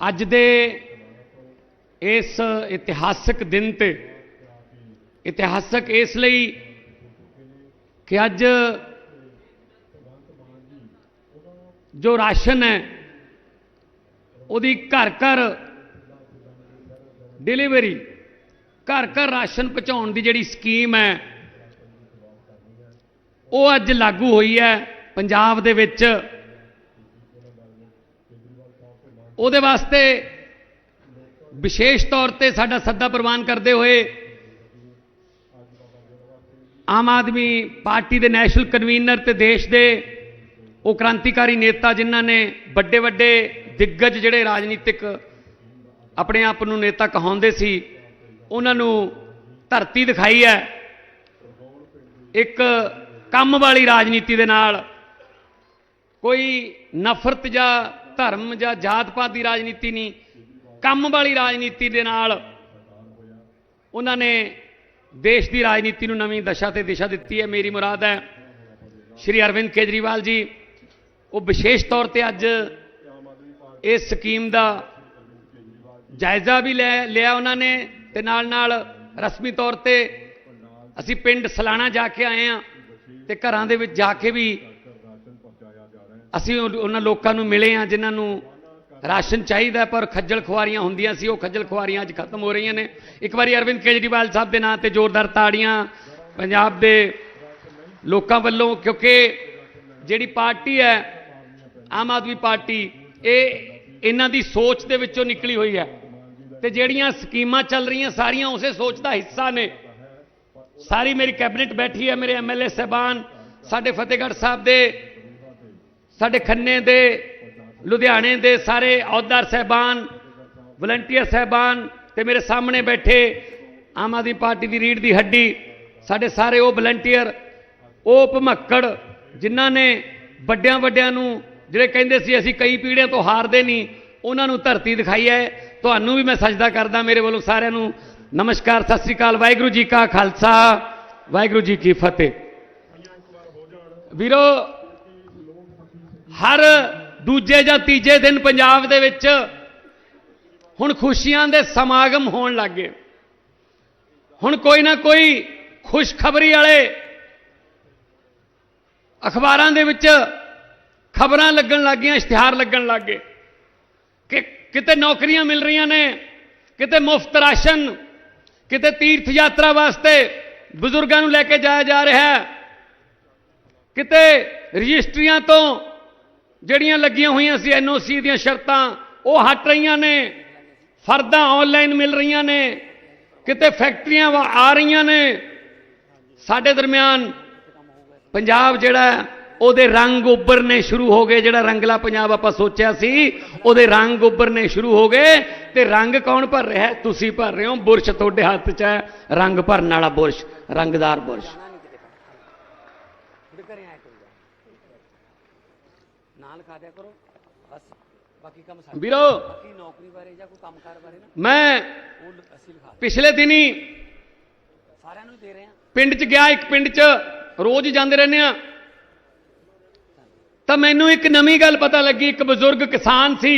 ਅੱਜ ਦੇ ਇਸ ਇਤਿਹਾਸਕ ਦਿਨ ਤੇ, ਇਤਿਹਾਸਕ ਇਸ ਲਈ ਕਿ ਅੱਜ ਜੋ ਰਾਸ਼ਨ ਹੈ, ਉਹਦੀ ਘਰ ਘਰ ਡਿਲੀਵਰੀ ਘਰ ਘਰ ਰਾਸ਼ਨ ਪਹੁੰਚਾਉਣ ਦੀ ਜਿਹੜੀ ਸਕੀਮ ਹੈ, ਉਹ ਅੱਜ ਲਾਗੂ ਹੋਈ ਹੈ ਪੰਜਾਬ ਦੇ ਵਿੱਚ। ਉਹਦੇ ਵਾਸਤੇ ਵਿਸ਼ੇਸ਼ ਤੌਰ ਤੇ ਸਾਡਾ ਸੱਦਾ ਪ੍ਰਵਾਨ ਕਰਦੇ ਹੋਏ ਆਮ ਆਦਮੀ ਪਾਰਟੀ ਦੇ ਨੈਸ਼ਨਲ ਕਨਵੀਨਰ ਤੇ ਦੇਸ਼ ਦੇ ਉਹ ਕ੍ਰਾਂਤੀਕਾਰੀ ਨੇਤਾ ਜਿਨ੍ਹਾਂ ਨੇ ਵੱਡੇ ਵੱਡੇ ਦਿੱਗਜ ਜਿਹੜੇ ਰਾਜਨੀਤਿਕ ਆਪਣੇ ਆਪ ਨੂੰ ਨੇਤਾ ਕਹਾਉਂਦੇ ਸੀ, ਉਹਨਾਂ ਨੂੰ ਧਰਤੀ ਦਿਖਾਈ ਹੈ। ਇੱਕ ਕੰਮ ਵਾਲੀ ਰਾਜਨੀਤੀ ਦੇ ਨਾਲ ਕੋਈ ਨਫ਼ਰਤ ਜਾਂ ਧਰਮ ਜਾਂ ਜਾਤ ਪਾਤ ਦੀ ਰਾਜਨੀਤੀ ਨਹੀਂ, ਕੰਮ ਵਾਲੀ ਰਾਜਨੀਤੀ ਦੇ ਨਾਲ ਉਹਨਾਂ ਨੇ ਦੇਸ਼ ਦੀ ਰਾਜਨੀਤੀ ਨੂੰ ਨਵੀਂ ਦਸ਼ਾ ਤੇ ਦਿਸ਼ਾ ਦਿੱਤੀ ਹੈ। ਮੇਰੀ ਮੁਰਾਦ ਹੈ ਸ਼੍ਰੀ ਅਰਵਿੰਦ ਕੇਜਰੀਵਾਲ ਜੀ। ਉਹ ਵਿਸ਼ੇਸ਼ ਤੌਰ ਤੇ ਅੱਜ ਇਸ ਸਕੀਮ ਦਾ ਜਾਇਜ਼ਾ ਵੀ ਲੈ, ਲਿਆ ਉਹਨਾਂ ਨੇ ਤੇ ਨਾਲ ਨਾਲ ਰਸਮੀ ਤੌਰ ਤੇ ਅਸੀਂ ਪਿੰਡ ਸਲਾਣਾ ਜਾ ਕੇ ਆਏ ਆ ਤੇ ਘਰਾਂ ਦੇ ਵਿੱਚ ਜਾ ਕੇ ਵੀ ਅਸੀਂ ਉਹ- ਉਹਨਾਂ ਲੋਕਾਂ ਨੂੰ ਮਿਲੇ ਆ ਜਿਨ੍ਹਾਂ ਨੂੰ ਰਾਸ਼ਨ ਚਾਹੀਦਾ ਪਰ ਖੱਜਲ ਖੁਆਰੀਆਂ ਹੁੰਦੀਆਂ ਸੀ, ਉਹ ਖੱਜਲ ਖੁਆਰੀਆਂ ਅੱਜ ਖਤਮ ਹੋ ਰਹੀਆਂ ਨੇ। ਇੱਕ ਵਾਰੀ ਅਰਵਿੰਦ ਕੇਜਰੀਵਾਲ ਸਾਹਿਬ ਦੇ ਨਾਂ ਤੇ ਜ਼ੋਰਦਾਰ ਤਾੜੀਆਂ ਪੰਜਾਬ ਦੇ ਲੋਕਾਂ ਵੱਲੋਂ, ਕਿਉਂਕਿ ਜਿਹੜੀ ਪਾਰਟੀ ਹੈ, ਆਮ ਆਦਮੀ ਪਾਰਟੀ, ਇਹ ਇਹਨਾਂ ਦੀ ਸੋਚ ਦੇ ਵਿੱਚੋਂ ਨਿਕਲੀ ਹੋਈ ਹੈ। ਤੇ ਜਿਹੜੀਆਂ ਸਕੀਮਾਂ ਚੱਲ ਰਹੀਆਂ, ਸਾਰੀਆਂ ਉਸੇ ਸੋਚ ਦਾ ਹਿੱਸਾ ਨੇ। ਸਾਰੀ ਮੇਰੀ ਕੈਬਨਿਟ ਬੈਠੀ ਹੈ, ਮੇਰੇ ਐਮਐਲਏ ਸਹਿਬਾਨ, ਸਾਡੇ ਫਤਿਹਗੜ੍ਹ ਸਾਹਿਬ ਦੇ ਸਾਡੇ ਖੰਨੇ ਦੇ, ਲੁਧਿਆਣੇ ਦੇ ਸਾਰੇ ਅਹੁਦਾਰ ਸਹਿਬਾਨ ਵਲੰਟੀਅਰ ਸਹਿਬਾਨ ਤੇ ਮੇਰੇ ਸਾਹਮਣੇ ਬੈਠੇ ਆਮ ਆਦਮੀ ਪਾਰਟੀ ਦੀ ਰੀੜ ਦੀ ਹੱਡੀ, ਸਾਡੇ ਸਾਰੇ ਉਹ ਵਲੰਟੀਅਰ ਉਹ ਭਮੱਕੜ, ਜਿਨ੍ਹਾਂ ਨੇ ਵੱਡਿਆਂ ਵੱਡਿਆਂ ਨੂੰ ਜਿਹੜੇ ਕਹਿੰਦੇ ਸੀ ਅਸੀਂ ਕਈ ਪੀੜ੍ਹੀਆਂ ਤੋਂ ਹਾਰਦੇ ਨਹੀਂ, ਉਹਨਾਂ ਨੂੰ ਧਰਤੀ ਦਿਖਾਈ ਹੈ। ਤੁਹਾਨੂੰ ਵੀ ਮੈਂ ਸਜਦਾ ਕਰਦਾ ਮੇਰੇ ਵੱਲੋਂ ਸਾਰਿਆਂ ਨੂੰ ਨਮਸਕਾਰ, ਸਤਿ ਸ੍ਰੀ ਅਕਾਲ, ਵਾਹਿਗੁਰੂ ਜੀ ਕਾ ਖਾਲਸਾ, ਵਾਹਿਗੁਰੂ ਜੀ ਕੀ ਫਤਿਹ। ਵੀਰੋ ਹਰ ਦੂਜੇ ਜਾਂ ਤੀਜੇ ਦਿਨ ਪੰਜਾਬ ਦੇ ਵਿੱਚ ਹੁਣ ਖੁਸ਼ੀਆਂ ਦੇ ਸਮਾਗਮ ਹੋਣ ਲੱਗੇ ਹੁਣ ਕੋਈ ਨਾ ਕੋਈ ਖੁਸ਼ਖਬਰੀ ਵਾਲੇ ਅਖਬਾਰਾਂ ਦੇ ਵਿੱਚ ਖਬਰਾਂ ਲੱਗਣ ਲੱਗੀਆਂ ਇਸ਼ਤਿਹਾਰ ਲੱਗਣ ਲੱਗੇ ਕਿ ਕਿਤੇ ਨੌਕਰੀਆਂ ਮਿਲ ਰਹੀਆਂ ਨੇ, ਕਿਤੇ ਮੁਫਤ ਰਾਸ਼ਨ, ਕਿਤੇ ਤੀਰਥ ਯਾਤਰਾ ਵਾਸਤੇ ਬਜ਼ੁਰਗਾਂ ਨੂੰ ਲੈ ਕੇ ਜਾਇਆ ਜਾ ਰਿਹਾ ਹੈ, ਕਿਤੇ ਰਜਿਸਟਰੀਆਂ ਤੋਂ ਜਿਹੜੀਆਂ ਲੱਗੀਆਂ ਹੋਈਆਂ ਸੀ ਐਨਓਸੀ ਦੀਆਂ ਸ਼ਰਤਾਂ, ਉਹ ਹਟ ਰਹੀਆਂ ਨੇ। ਫਰਦਾਂ ਆਨਲਾਈਨ ਮਿਲ ਰਹੀਆਂ ਨੇ। ਕਿਤੇ ਫੈਕਟਰੀਆਂ ਆ ਰਹੀਆਂ ਨੇ। ਸਾਡੇ ਦਰਮਿਆਨ ਪੰਜਾਬ ਜਿਹੜਾ ਉਹਦੇ ਰੰਗ ਉੱਭਰਨੇ ਸ਼ੁਰੂ ਹੋ ਗਏ। ਜਿਹੜਾ ਰੰਗਲਾ ਪੰਜਾਬ ਆਪਾਂ ਸੋਚਿਆ ਸੀ, ਉਹਦੇ ਰੰਗ ਉੱਭਰਨੇ ਸ਼ੁਰੂ ਹੋ ਗਏ। ਤੇ ਰੰਗ ਕੌਣ ਭਰ ਰਿਹਾ ਤੁਸੀਂ ਭਰ ਰਹੇ ਹੋ। ਬੁਰਸ਼ ਤੁਹਾਡੇ ਹੱਥ 'ਚ ਹੈ। ਰੰਗ ਭਰਨ ਵਾਲਾ ਬੁਰਸ਼, ਰੰਗਦਾਰ ਬੁਰਸ਼ ਤੁਹਾਡੇ ਘਰੇ ਆਇਆ ਕਰੂਗਾ ਨਾਲ ਖਾ ਦਿਆ ਕਰੋ। ਬਸ ਬਾਕੀ ਕੰਮ ਸਾਡੇ ਵੀਰੋ ਬਾਕੀ ਨੌਕਰੀ ਬਾਰੇ ਜਾਂ ਕੋਈ ਕੰਮਕਾਰ ਬਾਰੇ ਨਾ ਮੈਂ ਉਹ ਅਸੀਂ ਲਿਖਾ ਪਿਛਲੇ ਦਿਨੀ ਸਾਰਿਆਂ ਨੂੰ ਦੇ ਰਹੇ ਹਾਂ। ਪਿੰਡ 'ਚ ਗਿਆ ਇੱਕ ਪਿੰਡ 'ਚ ਰੋਜ਼ ਜਾਂਦੇ ਰਹਿੰਦੇ ਆ ਤਾਂ ਮੈਨੂੰ ਇੱਕ ਨਵੀਂ ਗੱਲ ਪਤਾ ਲੱਗੀ ਇੱਕ ਬਜ਼ੁਰਗ ਕਿਸਾਨ ਸੀ।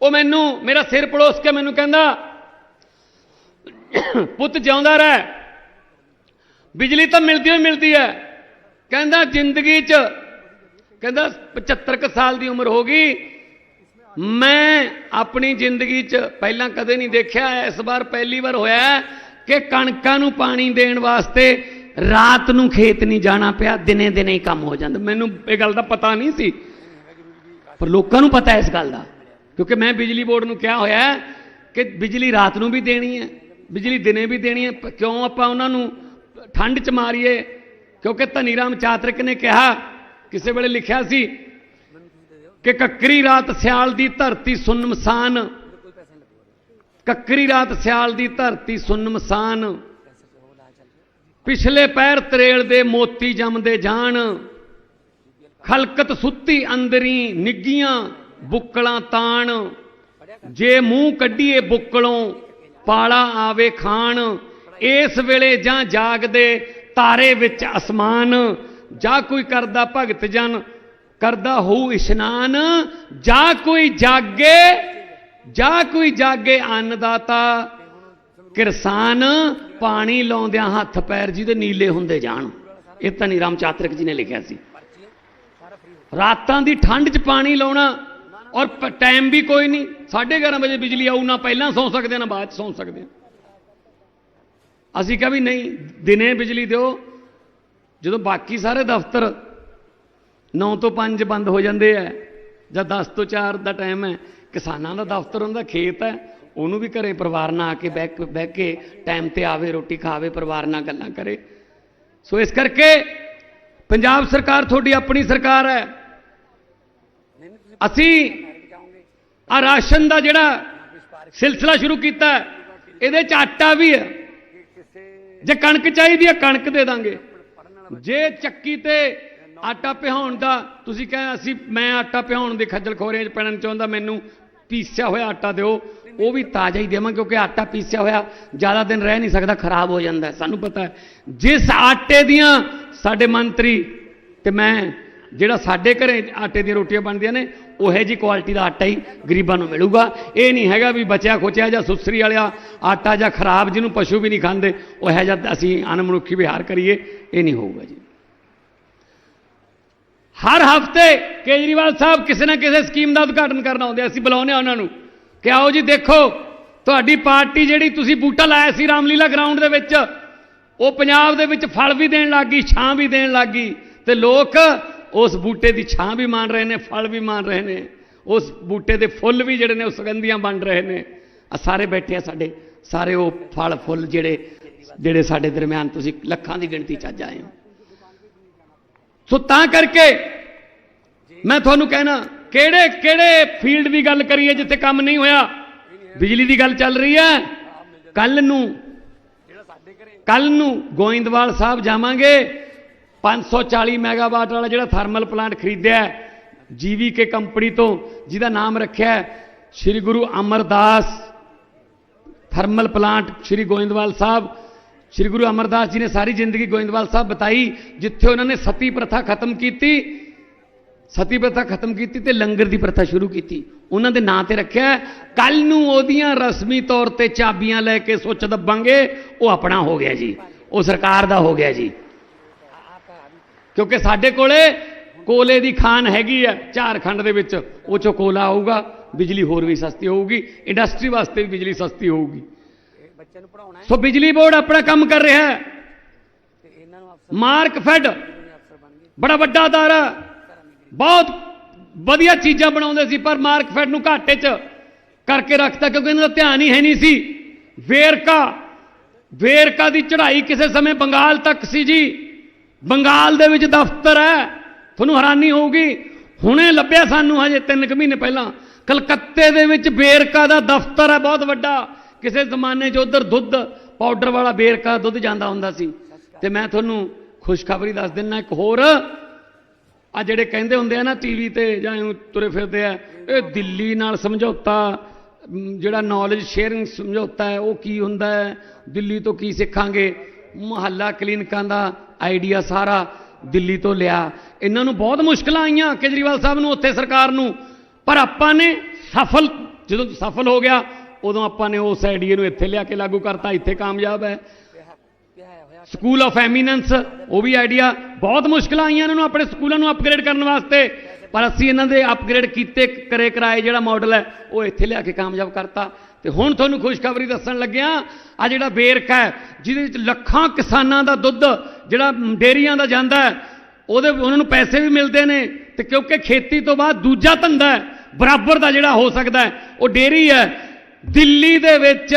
ਉਹ ਮੈਨੂੰ ਮੇਰਾ ਸਿਰ ਪੜੋਸ ਕੇ ਮੈਨੂੰ ਕਹਿੰਦਾ ਪੁੱਤ ਜਿਉਂਦਾ ਰਹਿ। ਬਿਜਲੀ ਤਾਂ ਮਿਲਦੀ ਹੋਈ ਮਿਲਦੀ ਹੈ। ਕਹਿੰਦਾ ਜ਼ਿੰਦਗੀ 'ਚ ਕਹਿੰਦਾ 75 ਕੁ ਸਾਲ ਦੀ ਉਮਰ ਹੋ ਗਈ। ਮੈਂ ਆਪਣੀ ਜ਼ਿੰਦਗੀ 'ਚ ਪਹਿਲਾਂ ਕਦੇ ਨਹੀਂ ਦੇਖਿਆ, ਇਸ ਵਾਰ ਪਹਿਲੀ ਵਾਰ ਹੋਇਆ ਕਿ ਕਣਕਾਂ ਨੂੰ ਪਾਣੀ ਦੇਣ ਵਾਸਤੇ ਰਾਤ ਨੂੰ ਖੇਤ ਨਹੀਂ ਜਾਣਾ ਪਿਆ, ਦਿਨੇ ਦਿਨੇ ਹੀ ਕੰਮ ਹੋ ਜਾਂਦਾ। ਮੈਨੂੰ ਇਹ ਗੱਲ ਦਾ ਪਤਾ ਨਹੀਂ ਸੀ, ਪਰ ਲੋਕਾਂ ਨੂੰ ਪਤਾ ਇਸ ਗੱਲ ਦਾ, ਕਿਉਂਕਿ ਮੈਂ ਬਿਜਲੀ ਬੋਰਡ ਨੂੰ ਕਿਹਾ ਹੋਇਆ ਕਿ ਬਿਜਲੀ ਰਾਤ ਨੂੰ ਵੀ ਦੇਣੀ ਹੈ, ਬਿਜਲੀ ਦਿਨੇ ਵੀ ਦੇਣੀ ਹੈ। ਕਿਉਂ ਆਪਾਂ ਉਹਨਾਂ ਨੂੰ ਠੰਡ 'ਚ ਮਾਰੀਏ? ਕਿਉਂਕਿ ਧਨੀ ਰਾਮ ਚਾਤਰਿਕ ਨੇ ਕਿਹਾ ਕਿਸੇ ਵੇਲੇ ਲਿਖਿਆ ਸੀ ਕਿ ਕੱਕਰੀ ਰਾਤ ਸਿਆਲ ਦੀ ਧਰਤੀ ਸੁੰਨਮਸਾਨ ਕੱਕਰੀ ਰਾਤ ਸਿਆਲ ਦੀ ਧਰਤੀ ਸੁੰਨਮਸਾਨ ਪਿਛਲੇ ਪੈਰ ਤਰੇਲ ਦੇ ਮੋਤੀ ਜੰਮਦੇ ਜਾਣ ਖਲਕਤ ਸੁੱਤੀ ਅੰਦਰੀ ਨਿੱਗੀਆਂ ਬੁੱਕਲਾਂ ਤਾਣ। ਜੇ ਮੂੰਹ ਕੱਢੀਏ ਬੁੱਕਲੋਂ, ਪਾਲਾ ਆਵੇ ਖਾਣ। ਇਸ ਵੇਲੇ ਜਾਂ ਜਾਗਦੇ ਤਾਰੇ ਵਿੱਚ ਅਸਮਾਨ। ਜਾ ਕੋਈ ਕਰਦਾ ਭਗਤ ਜਨ, ਕਰਦਾ ਹੋਊ ਇਸ਼ਨਾਨ, ਜਾ ਕੋਈ ਜਾਗੇ, ਜਾ ਕੋਈ ਜਾਗੇ ਅੰਨਦਾਤਾ, ਕਿਰਸਾਨ, ਪਾਣੀ ਲਾਉਂਦਿਆਂ ਹੱਥ ਪੈਰ ਜਿਹਦੇ ਨੀਲੇ ਹੁੰਦੇ ਜਾਣ। ਇਹ ਤਾਂ ਨਹੀਂ ਰਾਮ ਚਾਤਰਿਕ ਜੀ ਨੇ ਲਿਖਿਆ ਸੀ। ਰਾਤਾਂ ਦੀ ਠੰਡ 'ਚ ਪਾਣੀ ਲਾਉਣਾ, ਔਰ ਟਾਈਮ ਵੀ ਕੋਈ ਨਹੀਂ 11:30 ਵਜੇ ਬਿਜਲੀ ਆਊ, ਨਾ ਪਹਿਲਾਂ ਸੌਂ ਸਕਦੇ, ਨਾ ਬਾਅਦ 'ਚ ਸੌਂ ਸਕਦੇ। ਅਸੀਂ ਕਿਹਾ ਵੀ ਨਹੀਂ, ਦਿਨੇ ਬਿਜਲੀ ਦਿਓ ਜਦੋਂ ਬਾਕੀ ਸਾਰੇ ਦਫ਼ਤਰ 9 ਤੋਂ 5 ਬੰਦ ਹੋ ਜਾਂਦੇ ਆ ਜਾਂ 10 ਤੋਂ 4 ਦਾ ਟਾਈਮ ਹੈ ਕਿਸਾਨਾਂ ਦਾ ਦਫ਼ਤਰ ਉਹਨਾਂ ਦਾ ਖੇਤ ਹੈ ਉਹਨੂੰ ਵੀ ਘਰੇ ਪਰਿਵਾਰ ਨਾਲ ਆ ਕੇ ਬਹਿ ਕੇ- ਬਹਿ ਕੇ ਟਾਈਮ ਤੇ ਆਵੇ, ਰੋਟੀ ਖਾਵੇ, ਪਰਿਵਾਰ ਨਾਲ ਗੱਲਾਂ ਕਰੇ। ਸੋ ਇਸ ਕਰਕੇ ਪੰਜਾਬ ਸਰਕਾਰ ਤੁਹਾਡੀ ਆਪਣੀ ਸਰਕਾਰ ਹੈ ਅਸੀਂ ਮੈਰਿਟ ਆ ਰਾਸ਼ਨ ਦਾ ਜਿਹੜਾ ਸਿਲਸਿਲਾ ਸ਼ੁਰੂ ਕੀਤਾ, ਇਹਦੇ ਚ ਆਟਾ ਵੀ ਹੈ ਜੇ ਕਣਕ ਚਾਹੀਦੀ ਹੈ ਕਣਕ ਦੇ ਦਾਂਗੇ। ਜੇ ਚੱਕੀ ਤੇ ਆਟਾ ਪਿਹਾਉਣ ਦਾ, ਤੁਸੀਂ ਕਹੇ ਅਸੀਂ ਮੈਂ ਆਟਾ ਪਿਹਾਉਣ ਦੇ ਖੱਜਲ ਖੋਰੀਆਂ 'ਚ ਪੈਣਾ ਨਹੀਂ ਚਾਹੁੰਦਾ, ਮੈਨੂੰ ਪੀਸਿਆ ਹੋਇਆ ਆਟਾ ਦਿਓ। ਉਹ ਵੀ ਤਾਜ਼ਾ ਹੀ ਦੇਵਾਂ, ਕਿਉਂਕਿ ਆਟਾ ਪੀਸਿਆ ਹੋਇਆ ਜ਼ਿਆਦਾ ਦਿਨ ਰਹਿ ਨਹੀਂ ਸਕਦਾ, ਖਰਾਬ ਹੋ ਜਾਂਦਾ ਸਾਨੂੰ ਪਤਾ ਹੈ, ਜਿਸ ਆਟੇ ਦੀਆਂ ਸਾਡੇ ਮੰਤਰੀ ਤੇ ਮੈਂ ਜਿਹੜਾ ਸਾਡੇ ਘਰੇ ਆਟੇ ਦੀਆਂ ਰੋਟੀਆਂ ਬਣਦੀਆਂ ਨੇ, ਉਹੇ ਜੀ ਕੁਆਲਿਟੀ ਦਾ ਆਟਾ ਹੀ ਗਰੀਬਾਂ ਨੂੰ ਮਿਲੂਗਾ। ਇਹ ਨਹੀਂ ਹੈਗਾ ਵੀ ਬਚਿਆ ਖੋਚਿਆ ਜਾਂ ਸੁਸਰੀ ਵਾਲਿਆ ਆਟਾ ਜਾਂ ਖਰਾਬ ਜਿਹਨੂੰ ਪਸ਼ੂ ਵੀ ਨਹੀਂ ਖਾਂਦੇ, ਉਹ ਹੈ ਜਦ ਅਸੀਂ ਅਨਮਨੁੱਖੀ ਵਿਹਾਰ ਕਰੀਏ, ਇਹ ਨਹੀਂ ਹੋਊਗਾ ਜੀ। ਹਰ ਹਫ਼ਤੇ ਕੇਜਰੀਵਾਲ ਸਾਹਿਬ ਕਿਸੇ ਨਾ ਕਿਸੇ ਸਕੀਮ ਦਾ ਉਦਘਾਟਨ ਕਰਨ ਆਉਂਦੇ ਅਸੀਂ ਬੁਲਾਉਂਦੇ ਆ ਉਹਨਾਂ ਨੂੰ ਕਿ ਆਓ ਜੀ ਦੇਖੋ, ਤੁਹਾਡੀ ਪਾਰਟੀ ਜਿਹੜੀ ਤੁਸੀਂ ਬੂਟਾ ਲਾਇਆ ਸੀ ਰਾਮਲੀਲਾ ਗਰਾਊਂਡ ਦੇ ਵਿੱਚ, ਉਹ ਪੰਜਾਬ ਦੇ ਵਿੱਚ ਫਲ ਵੀ ਦੇਣ ਲੱਗੀ ਛਾਂ ਵੀ ਦੇਣ ਲੱਗੀ ਤੇ ਲੋਕ ਉਸ ਬੂਟੇ ਦੀ ਛਾਂ ਵੀ ਮਾਣ ਰਹੇ ਨੇ, ਫਲ ਵੀ ਮਾਣ ਰਹੇ ਨੇ, ਉਸ ਬੂਟੇ ਦੇ ਫੁੱਲ ਵੀ ਜਿਹੜੇ ਨੇ, ਉਹ ਸੁਗੰਧੀਆਂ ਬਣ ਰਹੇ ਨੇ। ਆ ਸਾਰੇ ਬੈਠੇ ਆ ਸਾਡੇ, ਸਾਰੇ ਉਹ ਫਲ ਫੁੱਲ ਜਿਹੜੇ ਜਿਹੜੇ ਸਾਡੇ ਦਰਮਿਆਨ ਤੁਸੀਂ ਲੱਖਾਂ ਦੀ ਗਿਣਤੀ ਚ ਅੱਜ ਆਏ ਹੋ। ਸੋ ਤਾਂ ਕਰਕੇ ਮੈਂ ਤੁਹਾਨੂੰ ਕਹਿਣਾ, ਕਿਹੜੇ ਕਿਹੜੇ ਫੀਲਡ ਦੀ ਗੱਲ ਕਰੀਏ ਜਿੱਥੇ ਕੰਮ ਨਹੀਂ ਹੋਇਆ? ਬਿਜਲੀ ਦੀ ਗੱਲ ਚੱਲ ਰਹੀ ਹੈ। ਕੱਲ ਨੂੰ ਜਿਹੜਾ ਕੱਲ ਨੂੰ ਗੋਇੰਦਵਾਲ ਸਾਹਿਬ ਜਾਵਾਂਗੇ। 540 ਮੈਗਾਵਾਟ ਵਾਲਾ ਜਿਹੜਾ ਥਰਮਲ ਪਲਾਂਟ ਖਰੀਦਿਆ ਜੀਵੀਕੇ ਕੰਪਨੀ ਤੋਂ, ਜਿਹਦਾ ਨਾਮ ਰੱਖਿਆ ਸ੍ਰੀ ਗੁਰੂ ਅਮਰਦਾਸ ਥਰਮਲ ਪਲਾਂਟ, ਸ੍ਰੀ ਗੋਇੰਦਵਾਲ ਸਾਹਿਬ। ਸ੍ਰੀ ਗੁਰੂ ਅਮਰਦਾਸ ਜੀ ਨੇ ਸਾਰੀ ਜ਼ਿੰਦਗੀ ਗੋਇੰਦਵਾਲ ਸਾਹਿਬ ਬਤਾਈ, ਜਿੱਥੇ ਉਹਨਾਂ ਨੇ ਸਤੀ ਪ੍ਰਥਾ ਖਤਮ ਕੀਤੀ। ਸਤੀ ਪ੍ਰਥਾ ਖਤਮ ਕੀਤੀ ਤੇ ਲੰਗਰ ਦੀ ਪ੍ਰਥਾ ਸ਼ੁਰੂ ਕੀਤੀ। ਉਹਨਾਂ ਦੇ ਨਾਂ ਤੇ ਰੱਖਿਆ ਕੱਲ ਨੂੰ ਉਹਦੀਆਂ ਰਸਮੀ ਤੌਰ ਤੇ ਚਾਬੀਆਂ ਲੈ ਕੇ ਸੋਚ ਦੱਬਾਂਗੇ, ਉਹ ਆਪਣਾ ਹੋ ਗਿਆ ਜੀ। ਉਹ ਸਰਕਾਰ ਦਾ ਹੋ ਗਿਆ ਜੀ। ਕਿਉਂਕਿ ਸਾਡੇ ਕੋਲੇ ਕੋਲੇ ਦੀ ਖਾਨ ਹੈਗੀ ਆ ਝਾਰਖੰਡ ਦੇ ਵਿੱਚ ਉਹ ਚੋਂ ਕੋਲਾ ਆਊਗਾ ਬਿਜਲੀ ਹੋਰ ਵੀ ਸਸਤੀ ਹੋਊਗੀ ਇੰਡਸਟਰੀ ਵਾਸਤੇ ਵੀ ਬਿਜਲੀ ਸਸਤੀ ਹੋਊਗੀ। ਇਹ ਬੱਚਿਆਂ ਨੂੰ ਪੜਾਉਣਾ ਹੈ। ਸੋ ਬਿਜਲੀ ਬੋਰਡ ਆਪਣਾ ਕੰਮ ਕਰ ਰਿਹਾ ਹੈ। ਤੇ ਇਹਨਾਂ ਨੂੰ ਅਫਸਰ ਮਾਰਕ ਫੈਡ ਬੜਾ ਵੱਡਾ ਅਦਾਰਾ। ਬਹੁਤ ਵਧੀਆ ਚੀਜ਼ਾਂ ਬਣਾਉਂਦੇ ਸੀ ਪਰ ਮਾਰਕ ਫੈਡ ਨੂੰ ਘਾਟੇ 'ਚ ਕਰਕੇ ਰੱਖਤਾ ਕਿਉਂਕਿ ਇਹਨਾਂ ਦਾ ਧਿਆਨ ਹੀ ਹੈ ਨਹੀਂ ਸੀ। ਵੇਰਕਾ ਵੇਰਕਾ ਦੀ ਚੜ੍ਹਾਈ ਕਿਸੇ ਸਮੇਂ ਬੰਗਾਲ ਤੱਕ ਸੀ ਜੀ। ਬੰਗਾਲ ਦੇ ਵਿੱਚ ਦਫ਼ਤਰ ਹੈ। ਤੁਹਾਨੂੰ ਹੈਰਾਨੀ ਹੋਊਗੀ। ਹੁਣੇ ਲੱਭਿਆ ਸਾਨੂੰ ਹਜੇ 3 ਕੁ ਮਹੀਨੇ ਪਹਿਲਾਂ। ਕਲਕੱਤੇ ਦੇ ਵਿੱਚ ਵੇਰਕਾ ਦਾ ਦਫ਼ਤਰ ਹੈ, ਬਹੁਤ ਵੱਡਾ। ਕਿਸੇ ਜ਼ਮਾਨੇ 'ਚ ਉਧਰ ਦੁੱਧ, ਪਾਊਡਰ ਵਾਲਾ ਵੇਰਕਾ ਦੁੱਧ ਜਾਂਦਾ ਹੁੰਦਾ ਸੀ। ਤੇ ਮੈਂ ਤੁਹਾਨੂੰ ਖੁਸ਼ਖਬਰੀ ਦੱਸ ਦਿੰਨਾ ਇੱਕ ਹੋਰ। ਆ ਜਿਹੜੇ ਕਹਿੰਦੇ ਹੁੰਦੇ ਆ ਨਾ ਟੀਵੀ ਤੇ ਜਾਂ ਤੁਰੇ ਫਿਰਦੇ ਆ, ਇਹ ਦਿੱਲੀ ਨਾਲ ਸਮਝੌਤਾ, ਜਿਹੜਾ ਨੌਲੇਜ ਸ਼ੇਅਰਿੰਗ ਸਮਝੌਤਾ ਹੈ, ਉਹ ਕੀ ਹੁੰਦਾ ਹੈ? ਦਿੱਲੀ ਤੋਂ ਕੀ ਸਿੱਖਾਂਗੇ? ਮੁਹੱਲਾ ਕਲੀਨਿਕਾਂ ਦਾ ਆਈਡੀਆ ਸਾਰਾ ਦਿੱਲੀ ਤੋਂ ਲਿਆ। ਇਹਨਾਂ ਨੂੰ ਬਹੁਤ ਮੁਸ਼ਕਲਾਂ ਆਈਆਂ ਕੇਜਰੀਵਾਲ ਸਾਹਿਬ ਨੂੰ, ਉੱਥੇ ਸਰਕਾਰ ਨੂੰ। ਪਰ ਆਪਾਂ ਨੇ ਸਫਲ, ਜਦੋਂ ਸਫਲ ਹੋ ਗਿਆ, ਉਦੋਂ ਆਪਾਂ ਨੇ ਉਸ ਆਈਡੀਆ ਨੂੰ ਇੱਥੇ ਲਿਆ ਕੇ ਲਾਗੂ ਕਰਤਾ। ਇੱਥੇ ਕਾਮਯਾਬ ਹੈ। ਸਕੂਲ ਆਫ ਐਮੀਨੈਂਸ ਉਹ ਵੀ ਆਈਡੀਆ। ਬਹੁਤ ਮੁਸ਼ਕਲਾਂ ਆਈਆਂ ਇਹਨਾਂ ਨੂੰ ਆਪਣੇ ਸਕੂਲਾਂ ਨੂੰ ਅਪਗ੍ਰੇਡ ਕਰਨ ਵਾਸਤੇ। ਪਰ ਅਸੀਂ ਇਹਨਾਂ ਦੇ ਅਪਗ੍ਰੇਡ ਕੀਤੇ ਕਰੇ ਕਰਾਏ ਜਿਹੜਾ ਮਾਡਲ ਹੈ, ਉਹ ਇੱਥੇ ਲਿਆ ਕੇ ਕਾਮਯਾਬ ਕਰਤਾ। ਤੇ ਹੁਣ ਤੁਹਾਨੂੰ ਖੁਸ਼ਖਬਰੀ ਦੱਸਣ ਲੱਗਿਆ ਆ ਜਿਹੜਾ ਵੇਰਕਾ ਹੈ, ਜਿਹਦੇ ਵਿੱਚ ਲੱਖਾਂ ਕਿਸਾਨਾਂ ਦਾ ਦੁੱਧ, ਜਿਹੜਾ ਡੇਰੀਆਂ ਦਾ ਜਾਂਦਾ ਹੈ, ਉਹਦੇ ਉਹਨਾਂ ਨੂੰ ਪੈਸੇ ਵੀ ਮਿਲਦੇ ਨੇ, ਤੇ ਕਿਉਂਕਿ ਖੇਤੀ ਤੋਂ ਬਾਅਦ ਦੂਜਾ ਧੰਦਾ ਹੈ, ਬਰਾਬਰ ਦਾ ਜਿਹੜਾ ਹੋ ਸਕਦਾ ਹੈ, ਉਹ ਡੇਰੀ ਹੈ। ਦਿੱਲੀ ਦੇ ਵਿੱਚ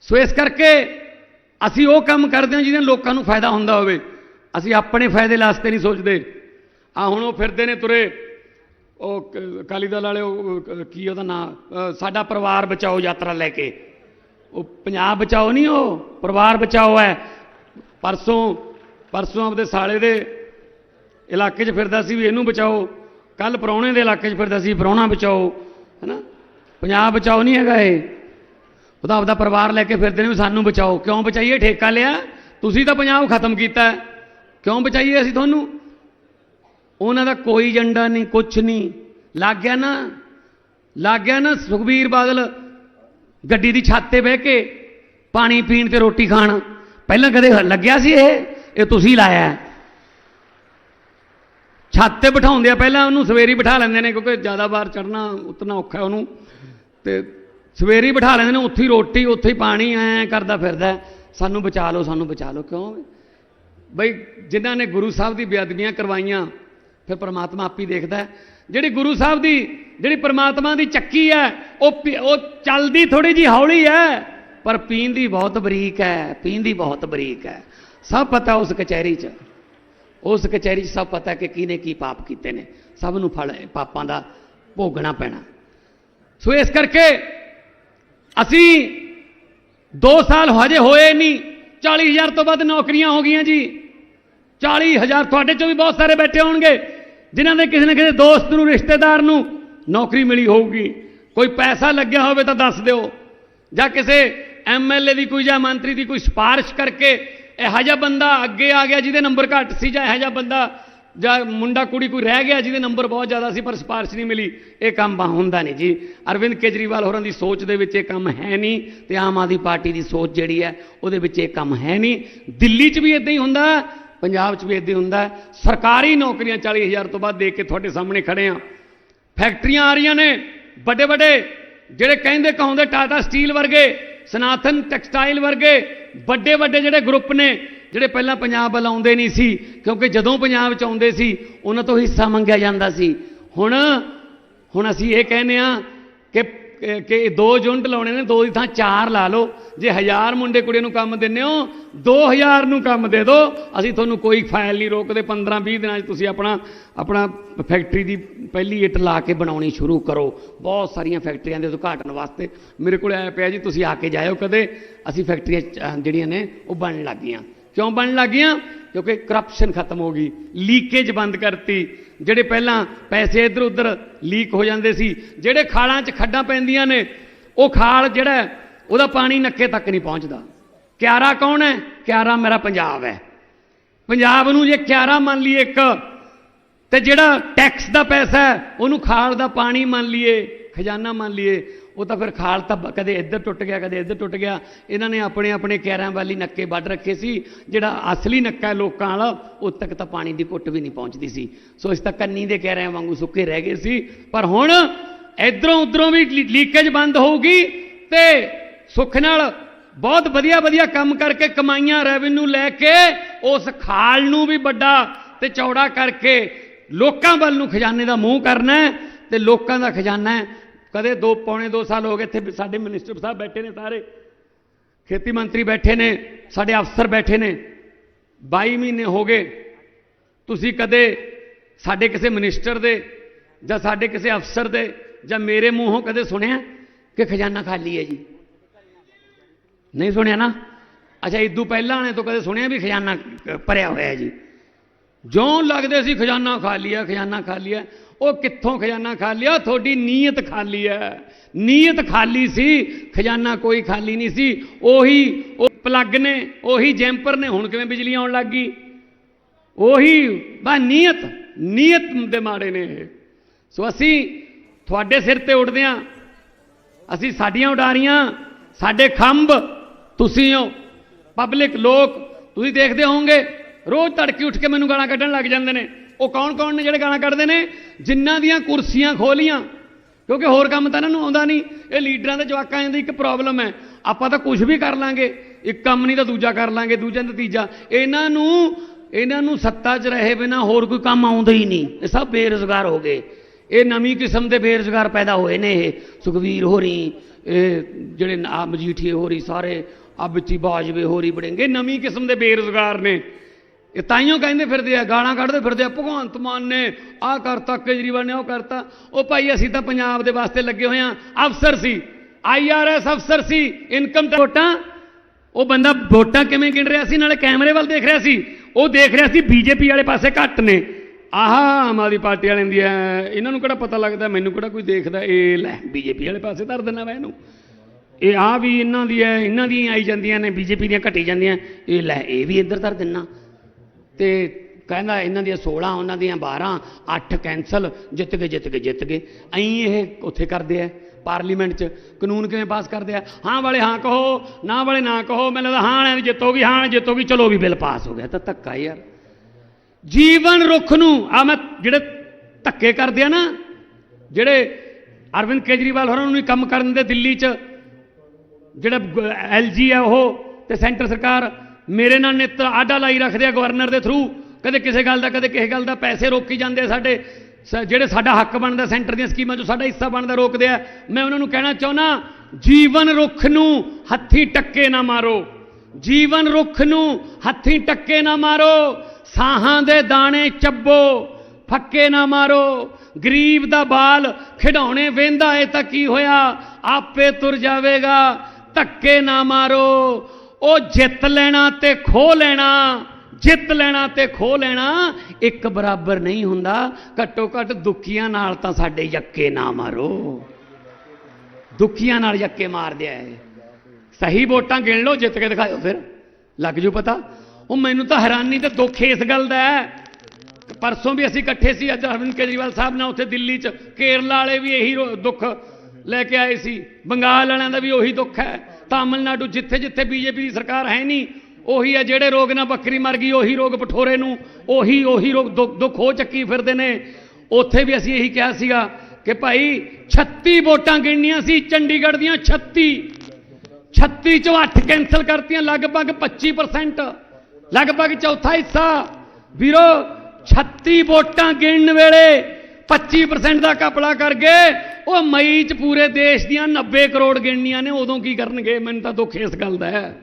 ਸੋ ਇਸ ਕਰਕੇ ਅਸੀਂ ਉਹ ਕੰਮ ਕਰਦੇ ਹਾਂ ਜਿਹਦੇ ਨਾਲ ਲੋਕਾਂ ਨੂੰ ਫਾਇਦਾ ਹੁੰਦਾ ਹੋਵੇ। ਅਸੀਂ ਆਪਣੇ ਫਾਇਦੇ ਵਾਸਤੇ ਨਹੀਂ ਸੋਚਦੇ। ਆ ਹੁਣ ਉਹ ਫਿਰਦੇ ਨੇ ਤੁਰੇ। ਉਹ ਕ- ਅਕਾਲੀ ਦਲ ਵਾਲੇ, ਉਹ ਕੀ ਉਹਦਾ ਨਾਂ? ਸਾਡਾ ਪਰਿਵਾਰ ਬਚਾਓ ਯਾਤਰਾ ਲੈ ਕੇ। ਉਹ ਪੰਜਾਬ ਬਚਾਓ ਨਹੀਂ ਉਹ, ਪਰਿਵਾਰ ਬਚਾਓ ਹੈ। ਪਰਸੋਂ ਪਰਸੋਂ ਆਪਦੇ ਸਾਲੇ ਦੇ ਇਲਾਕੇ 'ਚ ਫਿਰਦਾ ਸੀ ਵੀ ਇਹਨੂੰ ਬਚਾਓ। ਕੱਲ ਪ੍ਰਾਹੁਣੇ ਦੇ ਇਲਾਕੇ 'ਚ ਫਿਰਦਾ ਸੀ ਪ੍ਰਾਹੁਣਾ ਬਚਾਓ, ਹੈਨਾ? ਪੰਜਾਬ ਬਚਾਓ ਨਹੀਂ ਹੈਗਾ ਇਹ। ਉਹਦਾ ਆਪਦਾ ਪਰਿਵਾਰ ਲੈ ਕੇ ਫਿਰਦੇ ਨੇ ਵੀ ਸਾਨੂੰ ਬਚਾਓ। ਕਿਉਂ ਬਚਾਈਏ? ਠੇਕਾ ਲਿਆ। ਤੁਸੀਂ ਤਾਂ ਪੰਜਾਬ ਖਤਮ ਕੀਤਾ। ਕਿਉਂ ਬਚਾਈਏ ਅਸੀਂ ਤੁਹਾਨੂੰ? ਉਹਨਾਂ ਦਾ ਕੋਈ ਏਜੰਡਾ ਨਹੀਂ, ਕੁਛ ਨਹੀਂ। ਲੱਗ ਗਿਆ ਨਾ, ਲੱਗ ਗਿਆ ਨਾ ਸੁਖਬੀਰ ਬਾਦਲ ਗੱਡੀ ਦੀ ਛੱਤ ਤੇ ਬਹਿ ਕੇ ਪਾਣੀ ਪੀਣ ਤੇ ਰੋਟੀ ਖਾਣ। ਪਹਿਲਾਂ ਕਦੇ ਲੱਗਿਆ ਸੀ ਇਹ? ਇਹ ਤੁਸੀਂ ਲਾਇਆ ਛੱਤ ਤੇ ਬਿਠਾਉਂਦੇ ਆ। ਪਹਿਲਾਂ ਉਹਨੂੰ ਸਵੇਰੀ ਬਿਠਾ ਲੈਂਦੇ ਨੇ ਕਿਉਂਕਿ ਜ਼ਿਆਦਾ ਵਾਰ ਚੜਨਾ ਉਤਨਾ ਔਖਾ ਉਹਨੂੰ। ਤੇ ਸਵੇਰੀ ਬਿਠਾ ਲੈਂਦੇ ਨੇ, ਉੱਥੇ ਹੀ ਰੋਟੀ, ਉੱਥੇ ਹੀ ਪਾਣੀ, ਐ ਕਰਦਾ ਫਿਰਦਾ। ਸਾਨੂੰ ਬਚਾ ਲਓ, ਸਾਨੂੰ ਬਚਾ ਲਓ। ਕਿਉਂ? ਬਈ ਜਿਨ੍ਹਾਂ ਨੇ ਗੁਰੂ ਸਾਹਿਬ ਦੀ ਬੇਅਦਬੀਆਂ ਕਰਵਾਈਆਂ, ਫਿਰ ਪ੍ਰਮਾਤਮਾ ਆਪ ਹੀ ਦੇਖਦਾ। ਜਿਹੜੀ ਗੁਰੂ ਸਾਹਿਬ ਦੀ, ਜਿਹੜੀ ਪ੍ਰਮਾਤਮਾ ਦੀ ਚੱਕੀ ਹੈ, ਉਹ ਪੀ- ਉਹ ਚੱਲਦੀ ਥੋੜੀ ਜੀ ਹੌਲੀ ਹੈ, ਪਰ ਪੀਂਦੀ ਬਹੁਤ ਬਰੀਕ ਹੈ ਪੀਂਦੀ ਬਹੁਤ ਬਰੀਕ ਹੈ। ਸਭ ਪਤਾ ਉਸ ਕਚਹਿਰੀ 'ਚ। ਉਸ ਕਚਹਿਰੀ 'ਚ ਸਭ ਪਤਾ ਕਿ ਕਿਹਨੇ ਕੀ ਪਾਪ ਕੀਤੇ ਨੇ। ਸਭ ਨੂੰ ਫਲ, ਪਾਪਾਂ ਦਾ ਭੋਗਣਾ ਪੈਣਾ। ਸੋ ਇਸ ਕਰਕੇ ਅਸੀਂ 2 ਸਾਲ ਹਜੇ ਹੋਏ ਨਹੀਂ 40000 ਤੋਂ ਵੱਧ ਨੌਕਰੀਆਂ ਹੋ ਗਈਆਂ ਜੀ। 40000 ਤੁਹਾਡੇ ਚੋਂ ਵੀ ਬਹੁਤ ਸਾਰੇ ਬੈਠੇ ਹੋਣਗੇ, ਜਿਨ੍ਹਾਂ ਦੇ ਕਿਸੇ ਨਾ ਕਿਸੇ ਦੋਸਤ ਨੂੰ, ਰਿਸ਼ਤੇਦਾਰ ਨੂੰ ਨੌਕਰੀ ਮਿਲੀ ਹੋਊਗੀ। ਕੋਈ ਪੈਸਾ ਲੱਗਿਆ ਹੋਵੇ ਤਾਂ ਦੱਸ ਦਿਓ। ਜਾਂ ਕਿਸੇ ਐਮਐਲਏ ਦੀ ਕੋਈ ਜਾਂ ਮੰਤਰੀ ਦੀ ਕੋਈ ਸਿਫਾਰਿਸ਼ ਕਰਕੇ, ਇਹੋ ਜਿਹਾ ਬੰਦਾ ਅੱਗੇ ਆ ਗਿਆ ਜਿਹਦੇ ਨੰਬਰ ਘੱਟ ਸੀ ਜਾਂ ਇਹੋ ਜਿਹਾ ਬੰਦਾ ਜਾਂ ਮੁੰਡਾ ਕੁੜੀ ਕੋਈ ਰਹਿ ਗਿਆ, ਜਿਹਦੇ ਨੰਬਰ ਬਹੁਤ ਜ਼ਿਆਦਾ ਸੀ, ਪਰ ਸਿਫਾਰਿਸ਼ ਨਹੀਂ ਮਿਲੀ, ਇਹ ਕੰਮ ਬਾ- ਹੁੰਦਾ ਨਹੀਂ ਜੀ। ਅਰਵਿੰਦ ਕੇਜਰੀਵਾਲ ਹੋਰਾਂ ਦੀ ਸੋਚ ਦੇ ਵਿੱਚ ਇਹ ਕੰਮ ਹੈ ਨਹੀਂ ਤੇ ਆਮ ਆਦਮੀ ਪਾਰਟੀ ਦੀ ਸੋਚ ਜਿਹੜੀ ਹੈ, ਉਹਦੇ ਵਿੱਚ ਇਹ ਕੰਮ ਹੈ ਨਹੀਂ। ਦਿੱਲੀ 'ਚ ਵੀ ਇਦਾਂ ਹੀ ਹੁੰਦਾ, ਪੰਜਾਬ 'ਚ ਵੀ ਇਦਾਂ ਹੀ ਹੁੰਦਾ। ਸਰਕਾਰੀ ਨੌਕਰੀਆਂ 40000 ਤੋਂ ਬਾਅਦ ਦੇ ਕੇ ਤੁਹਾਡੇ ਸਾਹਮਣੇ ਖੜੇ ਆ। ਫੈਕਟਰੀਆਂ ਆ ਰਹੀਆਂ ਨੇ, ਵੱਡੇ ਵੱਡੇ, ਜਿਹੜੇ ਕਹਿੰਦੇ ਕਹਾਉਂਦੇ ਟਾਟਾ ਸਟੀਲ ਵਰਗੇ, ਸਨਾਤਨ ਟੈਕਸਟਾਈਲ ਵਰਗੇ, ਵੱਡੇ ਵੱਡੇ ਜਿਹੜੇ ਗਰੁੱਪ ਨੇ ਜਿਹੜੇ ਪਹਿਲਾਂ ਪੰਜਾਬ ਵੱਲ ਆਉਂਦੇ ਨਹੀਂ ਸੀ, ਕਿਉਂਕਿ ਜਦੋਂ ਪੰਜਾਬ ਚ ਆਉਂਦੇ ਸੀ, ਉਹਨਾਂ ਤੋਂ ਹਿੱਸਾ ਮੰਗਿਆ ਜਾਂਦਾ ਸੀ। ਹੁਣ ਹੁਣ ਅਸੀਂ ਇਹ ਕਹਿੰਦੇ ਆ ਕਿ ਕਿ ਦੋ ਯੂਨਿਟ ਲਾਉਣੇ ਨੇ, ਦੋ ਦੀ ਥਾਂ ਚਾਰ ਲਾ ਲਓ। ਜੇ ਹਜ਼ਾਰ ਮੁੰਡੇ ਕੁੜੀਆਂ ਨੂੰ ਕੰਮ ਦਿੰਦੇ ਹੋ 2000 ਨੂੰ ਕੰਮ ਦੇ ਦਿਓ ਅਸੀਂ ਤੁਹਾਨੂੰ ਕੋਈ ਫਾਇਲ ਨਹੀਂ ਰੋਕਦੇ 15 20 ਦਿਨਾਂ 'ਚ ਤੁਸੀਂ ਆਪਣਾ ਆਪਣਾ ਫੈਕਟਰੀ ਦੀ ਪਹਿਲੀ ਇੱਟ ਲਾ ਕੇ ਬਣਾਉਣੀ ਸ਼ੁਰੂ ਕਰੋ। ਬਹੁਤ ਸਾਰੀਆਂ ਫੈਕਟਰੀਆਂ ਦੇ ਉਦਘਾਟਨ ਵਾਸਤੇ। ਮੇਰੇ ਕੋਲ ਆਇਆ ਪਿਆ ਜੀ, ਤੁਸੀਂ ਆ ਕੇ ਜਾਇਓ ਕਦੇ। ਅਸੀਂ ਫੈਕਟਰੀਆਂ ਚ- ਜਿਹੜੀਆਂ ਨੇ, ਉਹ ਬਣਨ ਲੱਗ ਗਈਆਂ। ਕਿਉਂ ਬਣਨ ਲੱਗ ਗਈਆਂ ਕਿਉਂਕਿ ਕਰਪਸ਼ਨ ਖਤਮ ਹੋ ਗਈ। ਲੀਕੇਜ ਬੰਦ ਕਰਤੀ। ਜਿਹੜੇ ਪਹਿਲਾਂ ਪੈਸੇ ਇੱਧਰ ਉੱਧਰ ਲੀਕ ਹੋ ਜਾਂਦੇ ਸੀ, ਜਿਹੜੇ ਖਾਲਾਂ 'ਚ ਖੱਡਾਂ ਪੈਂਦੀਆਂ ਨੇ, ਉਹ ਖਾਲ ਜਿਹੜਾ ਉਹਦਾ ਪਾਣੀ ਨੱਕੇ ਤੱਕ ਨਹੀਂ ਪਹੁੰਚਦਾ। ਕਿਆਰਾ ਕੌਣ ਹੈ? ਕਿਆਰਾ ਮੇਰਾ ਪੰਜਾਬ ਹੈ। ਪੰਜਾਬ ਨੂੰ ਜੇ ਕਿਆਰਾ ਮੰਨ ਲਈਏ ਇੱਕ, ਤੇ ਜਿਹੜਾ ਟੈਕਸ ਦਾ ਪੈਸਾ ਹੈ, ਉਹਨੂੰ ਖਾਲ ਦਾ ਪਾਣੀ ਮੰਨ ਲਈਏ, ਖਜ਼ਾਨਾ ਮੰਨ ਲਈਏ ਉਹ ਤਾਂ ਫਿਰ ਖਾਲ ਤਾਂ ਬ- ਕਦੇ ਇੱਧਰ ਟੁੱਟ ਗਿਆ, ਕਦੇ ਇੱਧਰ ਟੁੱਟ ਗਿਆ। ਇਹਨਾਂ ਨੇ ਆਪਣੇ ਆਪਣੇ ਕੈਰਾਂ ਵਾਲੀ ਨੱਕੇ ਵੱਢ ਰੱਖੇ ਸੀ। ਜਿਹੜਾ ਅਸਲੀ ਨੱਕਾ ਲੋਕਾਂ ਵਾਲਾ, ਉਹ ਤੱਕ ਤਾਂ ਪਾਣੀ ਦੀ ਘੁੱਟ ਵੀ ਨਹੀਂ ਪਹੁੰਚਦੀ ਸੀ। ਸੋ ਇਸ ਤਾਂ ਕੰਨੀ ਦੇ ਕੈਰਿਆਂ ਵਾਂਗੂ ਸੁੱਕੇ ਰਹਿ ਗਏ ਸੀ। ਪਰ ਹੁਣ ਇਧਰੋਂ ਉਧਰੋਂ ਵੀ ਲੀਕੇਜ ਬੰਦ ਹੋਊਗੀ ਤੇ ਸੁੱਖ ਨਾਲ ਬਹੁਤ ਵਧੀਆ ਵਧੀਆ ਕੰਮ ਕਰਕੇ ਕਮਾਈਆਂ ਰੈਵਨਿਊ ਲੈ ਕੇ ਉਸ ਖਾਲ ਨੂੰ ਵੀ ਵੱਡਾ ਤੇ ਚੌੜਾ ਕਰਕੇ ਲੋਕਾਂ ਵੱਲ ਨੂੰ ਖਜ਼ਾਨੇ ਦਾ ਮੂੰਹ ਕਰਨਾ ਹੈ ਤੇ ਲੋਕਾਂ ਦਾ ਖਜ਼ਾਨਾ ਕਦੇ ਦੋ, ਪੌਣੇ 2 ਸਾਲ ਹੋ ਗਏ ਇੱਥੇ ਸਾਡੇ ਮਿਨਿਸਟਰ ਸਾਹਿਬ ਬੈਠੇ ਨੇ ਸਾਰੇ। ਖੇਤੀ ਮੰਤਰੀ ਬੈਠੇ ਨੇ, ਸਾਡੇ ਅਫਸਰ ਬੈਠੇ ਨੇ। 22 ਮਹੀਨੇ ਹੋ ਗਏ, ਤੁਸੀਂ ਕਦੇ ਸਾਡੇ ਕਿਸੇ ਮਿਨਿਸਟਰ ਦੇ ਜਾਂ ਸਾਡੇ ਕਿਸੇ ਅਫਸਰ ਦੇ ਜਾਂ ਮੇਰੇ ਮੂੰਹੋਂ ਕਦੇ ਸੁਣਿਆ ਕਿ ਖਜ਼ਾਨਾ ਖਾਲੀ ਹੈ ਜੀ? ਨਹੀਂ ਸੁਣਿਆ ਨਾ? ਅੱਛਾ ਇਦੋਂ ਪਹਿਲਾਂ ਵਾਲੇ ਤੋਂ ਕਦੇ ਸੁਣਿਆ ਵੀ ਖਜ਼ਾਨਾ ਭਰਿਆ ਹੋਇਆ ਹੈ ਜੀ? ਜਿਉਂ ਲੱਗਦੇ ਸੀ ਖਜ਼ਾਨਾ ਖਾਲੀ ਹੈ, ਖਜ਼ਾਨਾ ਖਾਲੀ ਹੈ ਉਹ ਕਿੱਥੋਂ ਖਜ਼ਾਨਾ ਖਾਲੀ ਆ? ਤੁਹਾਡੀ ਨੀਅਤ ਖਾਲੀ ਹੈ। ਨੀਅਤ ਖਾਲੀ ਸੀ, ਖਜ਼ਾਨਾ ਕੋਈ ਖਾਲੀ ਨਹੀਂ ਸੀ। ਉਹੀ ਉਹ ਪਲੱਗ ਨੇ, ਉਹੀ ਜੈਂਪਰ ਨੇ, ਹੁਣ ਕਿਵੇਂ ਬਿਜਲੀ ਆਉਣ ਲੱਗ ਗਈ? ਉਹੀ, ਬਾ ਨੀਅਤ ਨੀਅਤ ਦੇ ਮਾੜੇ ਨੇ ਇਹ। ਸੋ ਅਸੀਂ ਤੁਹਾਡੇ ਸਿਰ ਤੇ ਉੱਡਦੇ ਹਾਂ। ਅਸੀਂ ਸਾਡੀਆਂ ਉਡਾਰੀਆਂ, ਸਾਡੇ ਖੰਭ, ਤੁਸੀਂ ਹੋ। ਪਬਲਿਕ ਲੋਕ, ਤੁਸੀਂ ਦੇਖਦੇ ਹੋਵੋਗੇ, ਰੋਜ਼ ਤੜਕੇ ਉੱਠ ਕੇ ਮੈਨੂੰ ਗਾਲਾਂ ਕੱਢਣ ਲੱਗ ਜਾਂਦੇ ਨੇ। ਉਹ ਕੌਣ ਕੌਣ ਨੇ ਜਿਹੜੇ ਗਾਲਾਂ ਕੱਢਦੇ ਨੇ? ਜਿਨ੍ਹਾਂ ਦੀਆਂ ਕੁਰਸੀਆਂ ਖੋਲੀਆਂ। ਕਿਉਂਕਿ ਹੋਰ ਕੰਮ ਤਾਂ ਇਹਨਾਂ ਨੂੰ ਆਉਂਦਾ ਨਹੀਂ। ਇਹ ਲੀਡਰਾਂ ਦੇ ਜਵਾਕਾਂ ਦੀ ਇੱਕ ਪ੍ਰੋਬਲਮ ਹੈ। ਆਪਾਂ ਤਾਂ ਕੁਝ ਵੀ ਕਰ ਲਾਂਗੇ। ਇੱਕ ਕੰਮ ਨਹੀਂ ਤਾਂ ਦੂਜਾ ਕਰ ਲਾਂਗੇ, ਦੂਜਾ ਤਾਂ ਤੀਜਾ। ਇਹਨਾਂ ਨੂੰ ਇਹਨਾਂ ਨੂੰ ਸੱਤਾ 'ਚ ਰਹੇ ਬਿਨਾ ਹੋਰ ਕੋਈ ਕੰਮ ਆਉਂਦਾ ਹੀ ਨਹੀਂ। ਇਹ ਸਭ ਬੇਰੁਜ਼ਗਾਰ ਹੋ ਗਏ। ਇਹ ਨਵੀਂ ਕਿਸਮ ਦੇ ਬੇਰੁਜ਼ਗਾਰ ਪੈਦਾ ਹੋਏ ਨੇ ਇਹ। ਸੁਖਵੀਰ ਹੋਰੀ, ਇਹ ਜਿਹੜੇ ਆ ਮਜੀਠੀਏ ਹੋਰੀ ਸਾਰੇ ਆ ਵਿੱਚੀ ਬਾਜਵੇ ਹੋਰੀ ਬੜੇਂਗੇ ਨਵੀਂ ਕਿਸਮ ਦੇ ਬੇਰੁਜ਼ਗਾਰ ਨੇ। ਇਹ ਤਾਈਓ ਕਹਿੰਦੇ ਫਿਰਦੇ ਆ ਗਾਲਾਂ ਕੱਢਦੇ ਫਿਰਦੇ ਆ ਭਗਵੰਤ ਮਾਨ ਨੇ ਆਹ ਕਰਤਾ ਕੇਜਰੀਵਾਲ ਨੇ ਉਹ ਕਰਤਾ। ਉਹ ਭਾਈ ਅਸੀਂ ਤਾਂ ਪੰਜਾਬ ਦੇ ਵਾਸਤੇ ਲੱਗੇ ਹੋਏ ਆ ਅਫਸਰ ਸੀ ਆਈਆਰਐਸ ਅਫਸਰ ਸੀ ਇਨਕਮ ਵੋਟਾਂ। ਉਹ ਬੰਦਾ ਵੋਟਾਂ ਕਿਵੇਂ ਗਿਣ ਰਿਹਾ ਸੀ ਨਾਲੇ ਕੈਮਰੇ ਵੱਲ ਦੇਖ ਰਿਹਾ ਸੀ। ਉਹ ਦੇਖ ਰਿਹਾ ਸੀ ਬੀਜੇਪੀ ਵਾਲੇ ਪਾਸੇ ਘੱਟ ਨੇ। ਆਹ ਆਮ ਆਦਮੀ ਪਾਰਟੀ ਵਾਲਿਆਂ ਦੀ ਐ, ਇਹਨਾਂ ਨੂੰ ਕਿਹੜਾ ਪਤਾ ਲੱਗਦਾ ਮੈਨੂੰ ਕਿਹੜਾ ਕੋਈ ਦੇਖਦਾ? ਇਹ ਲੈ ਬੀਜੇਪੀ ਵਾਲੇ ਪਾਸੇ ਧਰ ਦੇਣਾ ਵਾ ਇਹਨੂੰ। ਇਹ ਆ ਵੀ ਇਹਨਾਂ ਦੀ ਹੈ ਇਹਨਾਂ ਦੀਆਂ ਆਈ ਜਾਂਦੀਆਂ ਨੇ ਬੀਜੇਪੀ ਦੀਆਂ ਘਟੀ ਜਾਂਦੀਆਂ। ਇਹ ਲੈ ਇਹ ਵੀ ਇੱਧਰ ਧਰ ਦੇਣਾ ਤੇ ਕਹਿੰਦਾ ਇਹਨਾਂ ਦੀਆਂ 16 ਉਹਨਾਂ ਦੀਆਂ 12 8 ਕੈਂਸਲ ਜਿੱਤ ਗਏ ਜਿੱਤ ਗਏ ਜਿੱਤ ਗਏ। ਐਂ ਇਹ ਉੱਥੇ ਕਰਦੇ ਆ ਪਾਰਲੀਮੈਂਟ 'ਚ। ਕਾਨੂੰਨ ਕਿਵੇਂ ਪਾਸ ਕਰਦੇ ਆ? ਹਾਂ ਵਾਲੇ ਹਾਂ ਕਹੋ, ਨਾ ਵਾਲੇ ਨਾ ਕਹੋ, ਮੈਨੂੰ ਲੱਗਦਾ ਹਾਂ ਵਾਲਿਆਂ ਜਿੱਤੋਗੀ ਹਾਂ ਜਿੱਤੋਗੀ ਚਲੋ ਵੀ ਬਿੱਲ ਪਾਸ ਹੋ ਗਿਆ ਤਾਂ ਧੱਕਾ ਯਾਰ ਜੀਵਨ ਰੁੱਖ ਨੂੰ ਆ ਮੈਂ ਜਿਹੜੇ ਧੱਕੇ ਕਰਦੇ ਆ ਨਾ, ਜਿਹੜੇ ਅਰਵਿੰਦ ਕੇਜਰੀਵਾਲ ਹੋਰਾਂ ਨੂੰ ਨਹੀਂ ਕੰਮ ਕਰਨ ਦੇ ਦਿੱਲੀ 'ਚ, ਜਿਹੜਾ ਐਲਜੀ ਆ ਉਹ, ਤੇ ਸੈਂਟਰ ਸਰਕਾਰ ਮੇਰੇ ਨਾਲ ਨਿੱਤ ਆਡਾ ਲਾਈ ਰੱਖਦੇ ਆ ਗਵਰਨਰ ਦੇ ਥਰੂ ਕਦੇ ਕਿਸੇ ਗੱਲ ਦਾ, ਕਦੇ ਕਿਸੇ ਗੱਲ ਦਾ ਪੈਸੇ ਰੋਕੀ ਜਾਂਦੇ ਆ ਸਾਡੇ। ਸ- ਜਿਹੜੇ ਸਾਡਾ ਹੱਕ ਬਣਦਾ ਸੈਂਟਰ ਦੀਆਂ ਸਕੀਮਾਂ 'ਚੋਂ ਸਾਡਾ ਹਿੱਸਾ ਬਣਦਾ ਰੋਕਦੇ ਆ। ਮੈਂ ਉਹਨਾਂ ਨੂੰ ਕਹਿਣਾ ਚਾਹੁੰਦਾ, ਜੀਵਨ ਰੁੱਖ ਨੂੰ ਹੱਥੀ ਟੱਕੇ ਨਾ ਮਾਰੋ। ਜੀਵਨ ਰੁੱਖ ਨੂੰ ਹੱਥੀ ਟੱਕੇ ਨਾ ਮਾਰੋ। ਸਾਹਾਂ ਦੇ ਦਾਣੇ ਚੱਬੋ, ਫੱਕੇ ਨਾ ਮਾਰੋ। ਗਰੀਬ ਦਾ ਬਾਲ ਖਿਡੌਣੇ ਵੇਂਦਾ ਏ ਤਾਂ ਕੀ ਹੋਇਆ? ਆਪੇ ਤੁਰ ਜਾਵੇਗਾ, ਧੱਕੇ ਨਾ ਮਾਰੋ। ਉਹ ਜਿੱਤ ਲੈਣਾ ਤੇ ਖੋ ਲੈਣਾ, ਜਿੱਤ ਲੈਣਾ ਤੇ ਖੋ ਲੈਣਾ, ਇੱਕ ਬਰਾਬਰ ਨਹੀਂ ਹੁੰਦਾ। ਘੱਟੋ ਘੱਟ ਦੁਖੀਆਂ ਨਾਲ ਤਾਂ ਸਾਡੇ ਯੱਕੇ ਨਾ ਮਾਰੋ। ਦੁਖੀਆਂ ਨਾਲ ਯੱਕੇ ਮਾਰਦੇ ਆਏ ਸਹੀ ਵੋਟਾਂ ਗਿਣ ਲਓ, ਜਿੱਤ ਕੇ ਦਿਖਾਓ ਫਿਰ। ਲੱਗ ਜੂ ਪਤਾ। ਉਹ ਮੈਨੂੰ ਤਾਂ ਹੈਰਾਨੀ ਤੇ ਦੁੱਖ ਇਸ ਗੱਲ ਦਾ ਹੈ। ਪਰਸੋਂ ਵੀ ਅਸੀਂ ਇਕੱਠੇ ਸੀ, ਅੱਜ ਅਰਵਿੰਦ ਕੇਜਰੀਵਾਲ ਸਾਹਿਬ ਨਾਲ ਉੱਥੇ ਦਿੱਲੀ 'ਚ। ਕੇਰਲਾ ਵਾਲੇ ਵੀ ਇਹੀ ਦੁੱਖ ਲੈ ਕੇ ਆਏ ਸੀ। ਬੰਗਾਲ ਵਾਲਿਆਂ ਦਾ ਵੀ ਉਹੀ ਦੁੱਖ ਹੈ। ਤਾਮਿਲਨਾਡੂ ਜਿੱਥੇ ਜਿੱਥੇ ਬੀਜੇਪੀ ਦੀ ਸਰਕਾਰ ਹੈ ਨਹੀਂ, ਉਹੀ ਹੈ ਜਿਹੜੇ ਰੋਗ ਨਾਲ ਬੱਕਰੀ ਮਰ ਗਈ, ਉਹੀ ਰੋਗ ਪਠੋਰੇ ਨੂੰ, ਉਹੀ ਉਹੀ ਰੋਗ ਦੁੱਖ ਦੁੱਖ ਹੋ ਚੱਕੀ ਫਿਰਦੇ ਨੇ। ਉੱਥੇ ਵੀ ਅਸੀਂ ਇਹੀ ਕਿਹਾ ਸੀਗਾ ਕਿ ਭਾਈ 36 ਵੋਟਾਂ ਗਿਣਨੀਆਂ ਸੀ ਚੰਡੀਗੜ੍ਹ ਦੀਆਂ 36 36 ਚੋਂ 8 ਕੈਨਸਲ ਕਰਤੀਆਂ, ਲਗਭਗ 25% ਲਗਭਗ ਚੌਥਾ ਹਿੱਸਾ। ਵੀਰੋ 36 ਵੋਟਾਂ ਗਿਣਨ ਵੇਲੇ 25% ਦਾ ਕਪੜਾ ਕਰ ਗਏ। ਉਹ ਮਈ ਚ ਪੂਰੇ ਦੇਸ਼ ਦੀਆਂ 90 ਕਰੋੜ ਗਿਣਨੀਆਂ ਨੇ, ਉਦੋਂ ਕੀ ਕਰਨਗੇ? ਮੈਨੂੰ ਤਾਂ ਦੁੱਖ ਇਸ ਗੱਲ ਦਾ ਹੈ।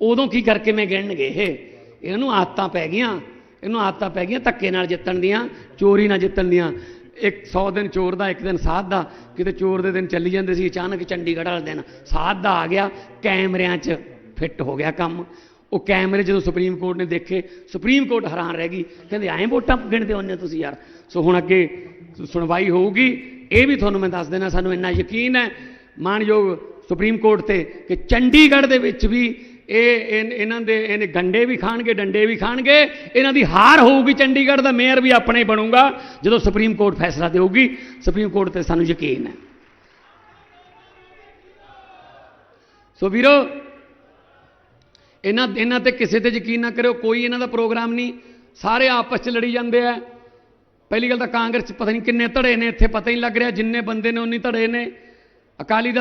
ਉਦੋਂ ਕੀ ਕਰਕੇ ਮੈਂ ਗਿਣਨਗੇ ਇਹ? ਇਹਨੂੰ ਆਦਤਾਂ ਪੈ ਗਈਆਂ। ਇਹਨੂੰ ਆਦਤਾਂ ਪੈ ਗਈਆਂ ਧੱਕੇ ਨਾਲ ਜਿੱਤਣ ਦੀਆਂ, ਚੋਰੀ ਨਾਲ ਜਿੱਤਣ ਦੀਆਂ। ਇੱਕ 100 ਦਿਨ ਚੋਰ ਦਾ, ਇੱਕ ਦਿਨ ਸਾਧ ਦਾ। ਕਿਤੇ ਚੋਰ ਦੇ ਦਿਨ ਚੱਲੀ ਜਾਂਦੇ ਸੀ, ਅਚਾਨਕ ਚੰਡੀਗੜ੍ਹ ਵਾਲੇ ਦਿਨ ਸਾਧ ਦਾ ਆ ਗਿਆ, ਕੈਮਰਿਆਂ 'ਚ ਫਿੱਟ ਹੋ ਗਿਆ ਕੰਮ। ਉਹ ਕੈਮਰੇ ਜਦੋਂ ਸੁਪਰੀਮ ਕੋਰਟ ਨੇ ਦੇਖੇ, ਸੁਪਰੀਮ ਕੋਰਟ ਹੈਰਾਨ ਰਹਿ ਗਈ। ਕਹਿੰਦੇ, ਐਂ ਵੋਟਾਂ ਗਿਣਦੇ ਹੁੰਦੇ ਹੋ ਤੁਸੀਂ ਯਾਰ? ਸੋ ਹੁਣ ਅੱਗੇ ਸੁਣਵਾਈ ਹੋਊਗੀ। ਇਹ ਵੀ ਤੁਹਾਨੂੰ ਮੈਂ ਦੱਸ ਦੇਣਾ ਸਾਨੂੰ ਇੰਨਾ ਯਕੀਨ ਹੈ। ਮਾਨਯੋਗ ਸੁਪਰੀਮ ਕੋਰਟ ਤੇ ਕਿ ਚੰਡੀਗੜ੍ਹ ਦੇ ਵਿੱਚ ਵੀ ਇਹ ਇਹਨਾਂ ਦੇ, ਇਹਨੇ ਗੰਡੇ ਵੀ ਖਾਣਗੇ, ਡੰਡੇ ਵੀ ਖਾਣਗੇ। ਇਹਨਾਂ ਦੀ ਹਾਰ ਹੋਊਗੀ ਚੰਡੀਗੜ੍ਹ ਦਾ, ਮੇਅਰ ਵੀ ਆਪਣੇ ਬਣੂਗਾ। ਜਦੋਂ ਸੁਪਰੀਮ ਕੋਰਟ ਫੈਸਲਾ ਦੇਊਗੀ, ਸੁਪਰੀਮ ਕੋਰਟ ਤੇ ਸਾਨੂੰ ਯਕੀਨ ਹੈ। ਸੋ ਵੀਰੋ, ਇਹਨਾਂ ਇਹਨਾਂ ਤੇ ਕਿਸੇ ਤੇ ਯਕੀਨ ਨਾ ਕਰਿਓ, ਕੋਈ ਇਹਨਾਂ ਦਾ ਪ੍ਰੋਗਰਾਮ ਨਹੀਂ। ਸਾਰੇ ਆਪਸ 'ਚ ਲੜੀ ਜਾਂਦੇ ਆ। ਪਹਿਲੀ ਗੱਲ ਤਾਂ ਕਾਂਗਰਸ ਪਤਾ ਨਹੀਂ ਕਿੰਨੇ ਧੜੇ ਨੇ, ਇੱਥੇ ਪਤਾ ਹੀ ਨਹੀਂ ਲੱਗ ਰਿਹਾ ਜਿੰਨੇ ਬੰਦੇ ਨੇ, ਉਨੀ ਧੜੇ ਨੇ। ਅਕਾਲੀ ਦਲ